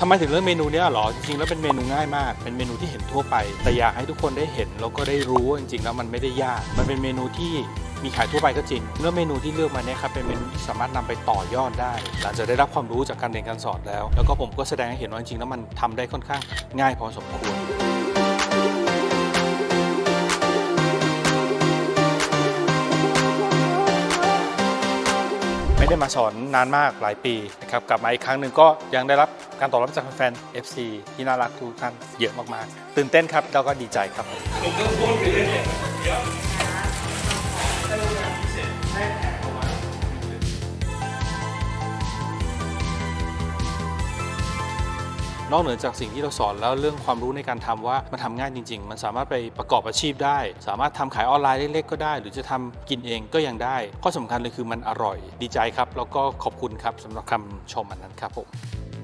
ทำไมถึงเลือกเมนูนี้หรอ จริงๆ แล้วเป็นเมนูง่ายมาก เป็นเมนูที่เห็นทั่วไป แต่อยากให้ทุกคนได้เห็นแล้วก็ได้รู้ว่าจริงๆ แล้วมันไม่ได้ยาก มันเป็นเมนูที่มีขายทั่วไปก็จริงเลือเมนูที่เลือกมาเนี่ยครับเป็นเมนูที่สามารถนำไปต่อยอดได้ หลังจากได้รับความรู้จากการเรียนการสอนแล้ว แล้วก็ผมก็แสดงให้เห็นว่าจริงๆ แล้วมันทำได้ค่อนข้างง่ายพอสมควร ไม่ได้มาสอนนานมากหลายปีนะครับกลับมาอีกครั้งหนึ่งก็ยังได้รับการตอบรับจากแฟนๆ FC ที่น่ารักทุกท่านเยอะมากๆ ตื่นเต้นครับแล้วก็ดีใจครับ นอกเหนือจากสิ่งที่เราสอนแล้วเรื่องความรู้ในการทำว่ามันทำง่ายจริง ๆ มันสามารถไปประกอบอาชีพได้ สามารถทำขายออนไลน์เล็กๆก็ได้ หรือจะทำกินเองก็ยังได้ ข้อสำคัญเลยคือมันอร่อย ดีใจครับ แล้วก็ขอบคุณครับสำหรับคำชมอันนั้นครับผม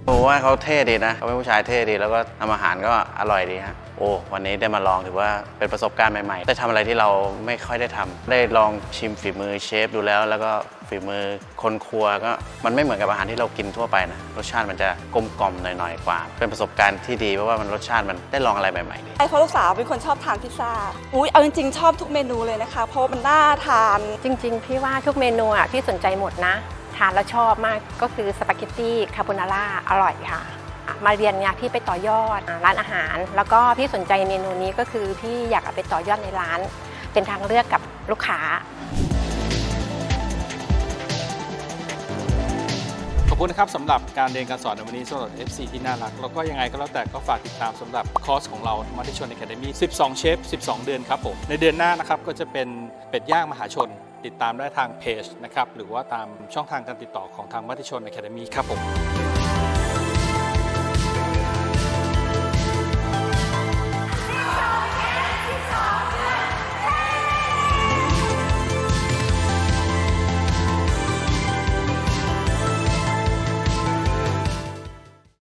ผมว่าเขาเท่ดีนะเขาเป็นผู้ชายเท่ดี แล้วก็ทำอาหารก็อร่อยดีฮะโอ้วันนี้ได้มาลองถือว่าเป็นประสบการณ์ใหม่ๆได้ทำอะไรที่เราไม่ค่อยได้ทำได้ลองชิมฝีมือเชฟดูแล้ว แล้วก็ ฝีมือคนครัวก็มันไม่เหมือนกับอาหารที่เรากินทั่วไปนะ รสชาติมันจะกลมกล่อมหน่อยๆกว่า เป็นประสบการณ์ที่ดีเพราะว่ามันรสชาติมันได้ลองอะไรใหม่ๆดีไอ้เพราะลูกสาวเป็นคนชอบทานพิซซ่าอุ้ยเอาจริงๆชอบทุกเมนูเลยนะคะ เพราะว่ามันน่าทาน จริง ๆ พี่ว่าทุกเมนูอะพี่สนใจหมดนะ ทานแล้วชอบมากก็คือสปาเกตตี้คาโบนาร่าอร่อยค่ะอะมาเรียนเนี่ยพี่ไปต่อยอดอะร้านอาหาร แล้วก็พี่สนใจเมนูนี้ก็คือพี่อยากเอาไปต่อยอดในร้าน เป็นทางเลือกกับลูกค้า คุณนะครับสำหรับการเรียนการสอนในวันนี้สำหรับ FC ที่น่ารัก แล้วก็ยังไงก็แล้วแต่ก็ฝากติดตามสำหรับคอร์สของเรามาที่ชน Academy 12 เชฟ 12 เดือนครับผมในเดือนหน้านะครับก็จะเป็นเป็ดย่างมหาชน ติดตามได้ทางเพจนะครับหรือว่าตามช่องทางการติดต่อของทางมัติชน Academy ครับผม